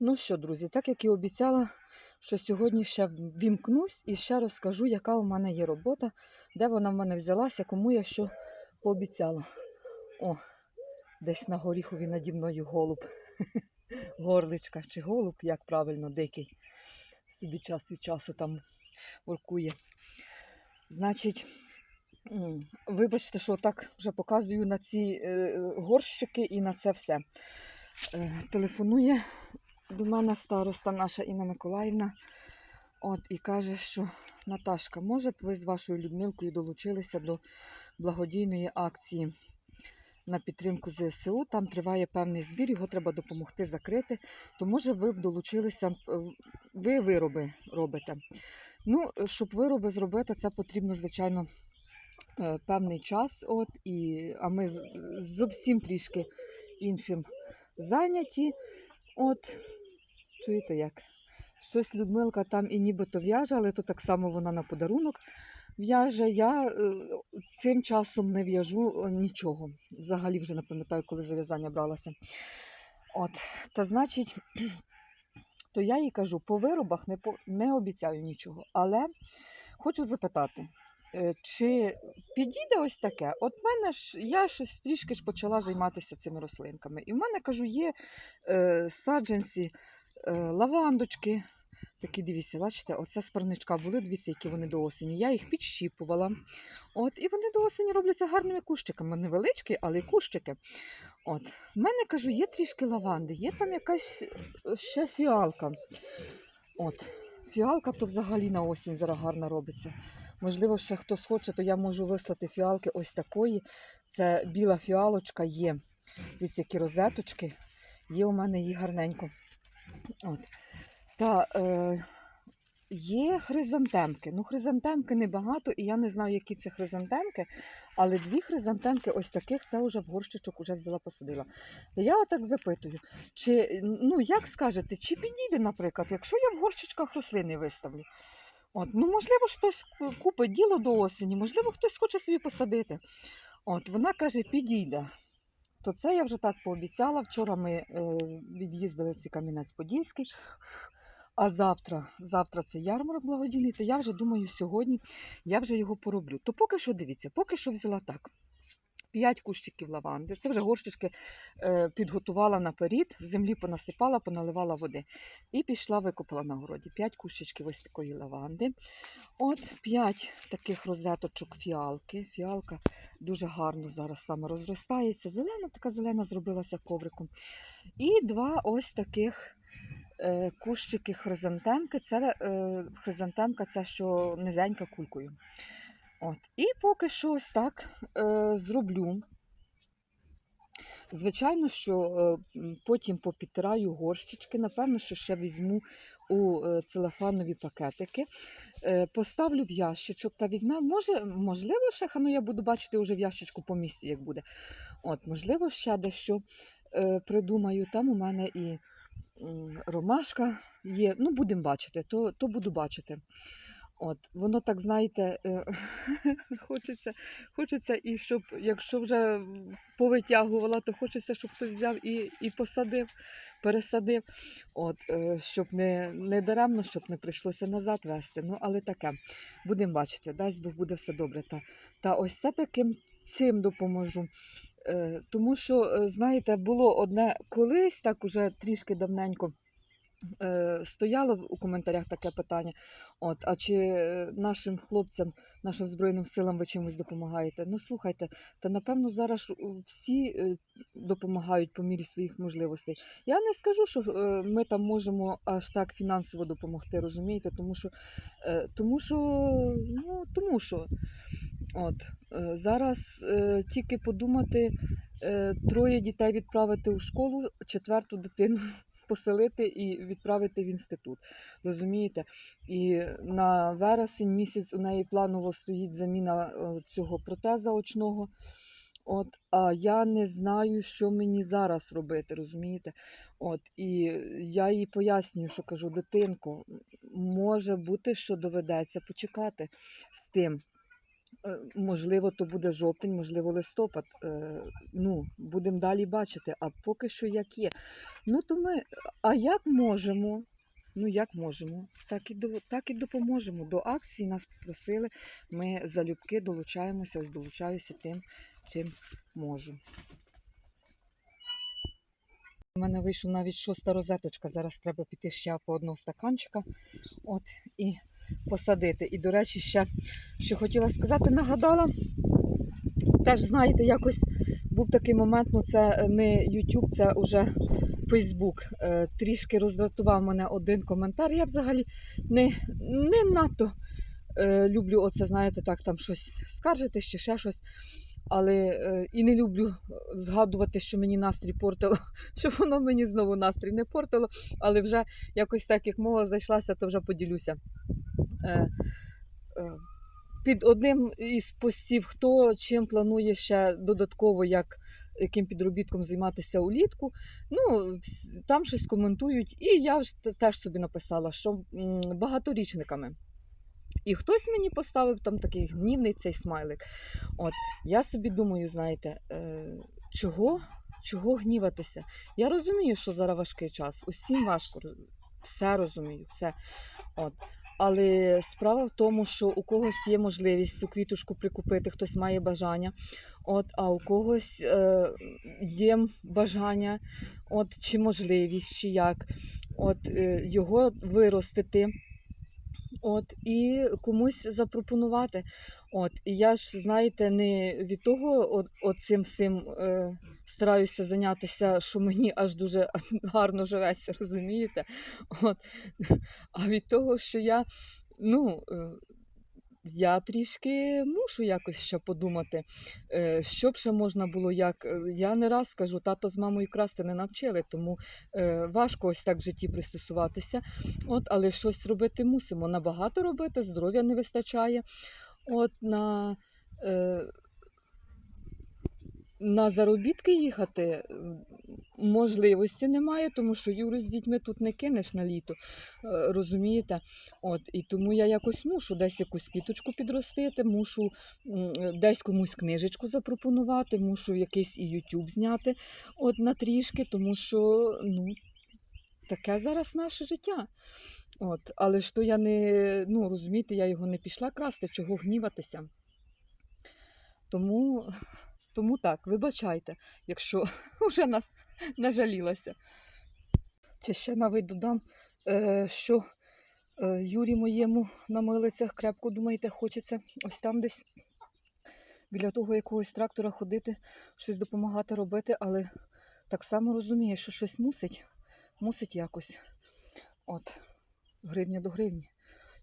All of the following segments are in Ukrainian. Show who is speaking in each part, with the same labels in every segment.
Speaker 1: Ну що, друзі, так як і обіцяла, що сьогодні ще вімкнусь і ще розкажу, яка у мене є робота, де вона в мене взялася, кому я що пообіцяла. О, десь на горіхові наді мною голуб. Горличка чи голуб, як правильно, дикий. Собі час від часу там воркує. Значить, вибачте, що так вже показую на ці е, горщики і на це все. Е, телефонує до мене староста наша Інна Миколаївна. От, і каже, що Наташка, може б ви з вашою Людмилкою долучилися до благодійної акції на підтримку ЗСУ. Там триває певний збір, його треба допомогти закрити. То може ви б долучилися, е, ви вироби робите. Ну, е, щоб вироби зробити, це потрібно, звичайно, е, певний час. От, і, а ми зовсім трішки іншим зайняті. От, чуєте як? Щось Людмилка там і нібито в'яже, але то так само вона на подарунок в'яже. Я е, цим часом не в'яжу е, нічого. Взагалі вже не пам'ятаю, коли за в'язання бралася. От, та значить, то я їй кажу, по виробах не, по, не обіцяю нічого. Але хочу запитати, чи підійде ось таке? От мене ж я щось трішки ж почала займатися цими рослинками. І в мене кажу, є е, саджанці, е, лавандочки. Такі дивіться, бачите, оце з були, дивіться, які вони до осені. Я їх підщіпувала. От, і вони до осені робляться гарними кущиками. Невеличкі, але й кущики. От. В мене кажу, є трішки лаванди, є там якась е, ще фіалка. От. Фіалка то взагалі на осінь зараз гарно робиться. Можливо, ще хтось хоче, то я можу вислати фіалки ось такої. Це біла фіалочка є. Дивіться, які розеточки. Є у мене її гарненько. От. Та е, є хризантемки. Ну, хризантемки небагато, і я не знаю, які це хризантемки, але дві хризантемки ось таких це вже в горщичок вже взяла посадила. Та я отак запитую, чи ну як скажете, чи підійде, наприклад, якщо я в горщичках рослини виставлю? От, ну, можливо, хтось купить діло до осені, можливо, хтось хоче собі посадити. От, вона каже, підійде. То це я вже так пообіцяла. Вчора ми е, від'їздили цей Кам'янець-Подільський. А завтра, завтра це ярмарок благодійний, то я вже думаю, сьогодні я вже його пороблю. То поки що дивіться, поки що взяла так. П'ять кущиків лаванди. Це вже горщички е, підготувала наперед, землі понасипала, поналивала води. І пішла, викопала на городі. П'ять кущичків ось такої лаванди. От п'ять таких розеточок фіалки. Фіалка дуже гарно зараз саме розростається. Зелена, така зелена зробилася ковриком. І два ось таких е, кущики хризантемки. Це е, хризантемка, це що низенька кулькою. От. І поки що ось так е, зроблю. Звичайно, що е, потім попідтираю горщички, напевно, що ще візьму у е, целофанові пакетики, е, поставлю в ящичок та візьмемо. Може, можливо, ще ну, я буду бачити вже в ящичку по місці, як буде. От, можливо, ще дещо придумаю. Там у мене і ромашка є. Ну, будемо бачити, то, то буду бачити. От, воно так, знаєте, е, хочеться, хочеться і щоб, якщо вже повитягувала, то хочеться, щоб хтось взяв і, і посадив, пересадив. От, е, щоб не, не даремно, щоб не прийшлося назад вести. Ну, але таке, будемо бачити, дасть Бог буде все добре. Та, та ось це таким цим допоможу. Е, тому що, знаєте, було одне колись, так уже трішки давненько. Е, стояло у коментарях таке питання. От, а чи е, нашим хлопцям, нашим Збройним силам ви чимось допомагаєте? Ну слухайте, та напевно зараз всі е, допомагають по мірі своїх можливостей. Я не скажу, що ми там можемо аж так фінансово допомогти, розумієте? Тому що, тому що, ну, тому що. От, зараз тільки подумати, троє дітей відправити у школу, четверту дитину поселити і відправити в інститут. Розумієте? І на вересень місяць у неї планово стоїть заміна е, цього протеза очного. От, а я не знаю, що мені зараз робити, розумієте? От, і я їй пояснюю, що кажу, дитинко, може бути, що доведеться почекати з тим. Е, Можливо, то буде жовтень, можливо, листопад. Е, Ну, будемо далі бачити. А поки що як є. Ну, то ми, а як можемо? Ну, як можемо, так і, до, так і допоможемо. До акції нас попросили, ми залюбки долучаємося, долучаюся тим, чим можу. У мене вийшла навіть шоста розеточка. Зараз треба піти ще по одного стаканчика от, і посадити. І, до речі, ще що хотіла сказати, нагадала. Теж знаєте, якось був такий момент, ну це не YouTube, це вже Facebook. Е, Трішки роздратував мене один коментар. Я взагалі не, не надто е, люблю оце, знаєте, так, там щось скаржити чи ще щось. Але е, і не люблю згадувати, що мені настрій портило, щоб воно мені знову настрій не портило. Але вже якось так, як мова зайшлася, то вже поділюся. Е, е, під одним із постів, хто чим планує ще додатково, як яким підробітком займатися улітку. Ну, там щось коментують, і я ж теж собі написала, що багаторічниками. І хтось мені поставив там такий гнівний цей смайлик. От я собі думаю, знаєте, е, чого, чого гніватися? Я розумію, що зараз важкий час. Усім важко, все розумію, все. От. Але справа в тому, що у когось є можливість цю квіточку прикупити, хтось має бажання, от, а у когось е, є бажання, от, чи можливість, чи як, от, е, його виростити. От, і комусь запропонувати. От, і я ж, знаєте, не від того от, оцим всім е, стараюся зайнятися, що мені аж дуже гарно живеться, розумієте? От, а від того, що я, ну, е, я трішки мушу якось ще подумати, е, що б ще можна було як. е, Я не раз скажу, тато з мамою красти не навчили, тому важко ось так в житті пристосуватися. От, але щось робити мусимо. Набагато робити, здоров'я не вистачає. От на, на заробітки їхати можливості немає, тому що Юру з дітьми тут не кинеш на літо. е, Розумієте? От, і тому я якось мушу десь якусь квіточку підростити, мушу десь комусь книжечку запропонувати, мушу якийсь і YouTube зняти от на трішки, тому що ну, таке зараз наше життя. От, але ж то я не, ну розумієте, я його не пішла красти, чого гніватися. Тому, тому так, вибачайте, якщо вже нас нажалілася. Чи ще навіть додам, е, що е, Юрі моєму на милицях крепко, думаєте, хочеться ось там десь біля того якогось трактора ходити, щось допомагати робити, але так само розуміє, що щось мусить, мусить якось. От, гривня до гривні,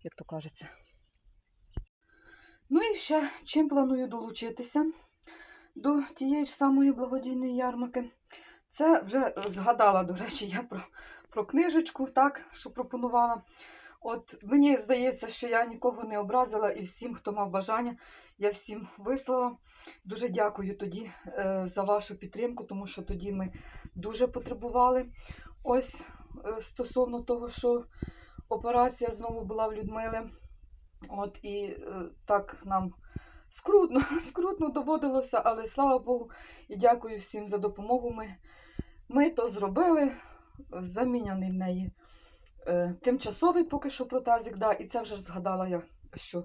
Speaker 1: як то кажеться. Ну і ще чим планую долучитися до тієї ж самої благодійної ярмарки. Це вже згадала, до речі, я про, про книжечку, так, що пропонувала. От мені здається, що я нікого не образила і всім, хто мав бажання, я всім вислала. Дуже дякую тоді е, за вашу підтримку, тому що тоді ми дуже потребували. Ось е, стосовно того, що операція знову була в Людмили. От і е, так нам скрутно, скрутно доводилося, але слава Богу, і дякую всім за допомогу. Ми, ми то зробили. Заміняний в неї е, тимчасовий поки що протезик, да, і це вже згадала я, що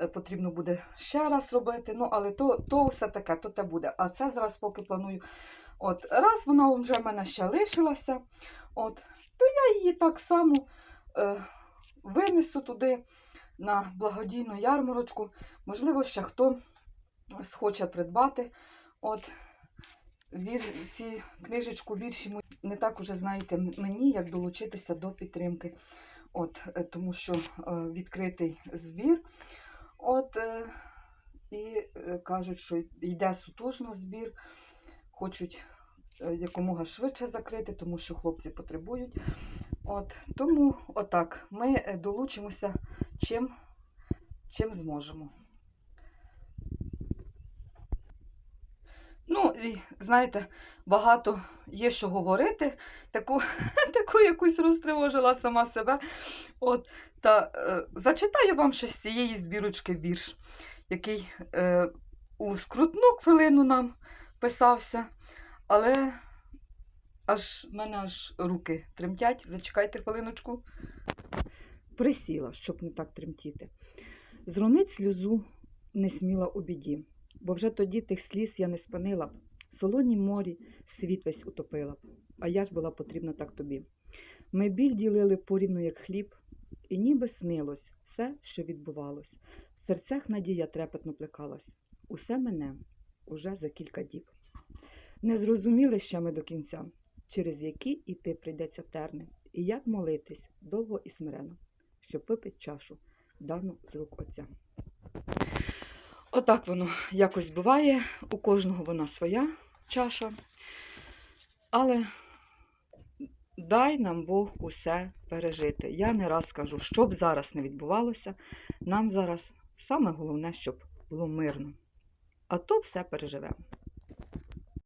Speaker 1: е, потрібно буде ще раз робити. Ну, але то, то все таке, то те буде. А це зараз поки планую. От, раз вона вже в мене ще лишилася, от, то я її так само е, винесу туди на благодійну ярмарочку. Можливо, ще хто схоче придбати. От, ці книжечку вірші не так уже знаєте мені, як долучитися до підтримки. От, е, тому що е, відкритий збір. От, е, і кажуть, що йде сутужно збір, хочуть якомога швидше закрити, тому що хлопці потребують. От, тому отак, ми е, долучимося чим, чим зможемо. Ну, і знаєте, багато є що говорити, таку, таку якусь розтривожила сама себе. От, та е, зачитаю вам ще з цієї збірочки вірш. який е, у скрутну хвилину нам писався, але аж мене аж руки тремтять. Зачекайте хвилиночку. Присіла, щоб не так тремтіти. Зронить сльозу не сміла у біді, бо вже тоді тих сліз я не спинила б. В солонім морі світ весь утопила б, а я ж була потрібна так тобі. Ми біль ділили порівну, як хліб, і ніби снилось все, що відбувалось. В серцях надія трепетно плекалась. Усе мене уже за кілька діб. Не зрозуміли ще ми до кінця, через які іти прийдеться терни, і як молитись довго і смирено, щоб випить чашу, дану з рук Отця. Отак воно якось буває, у кожного вона своя чаша. Але дай нам Бог усе пережити. Я не раз кажу, що б зараз не відбувалося, нам зараз саме головне, щоб було мирно. А то все переживемо.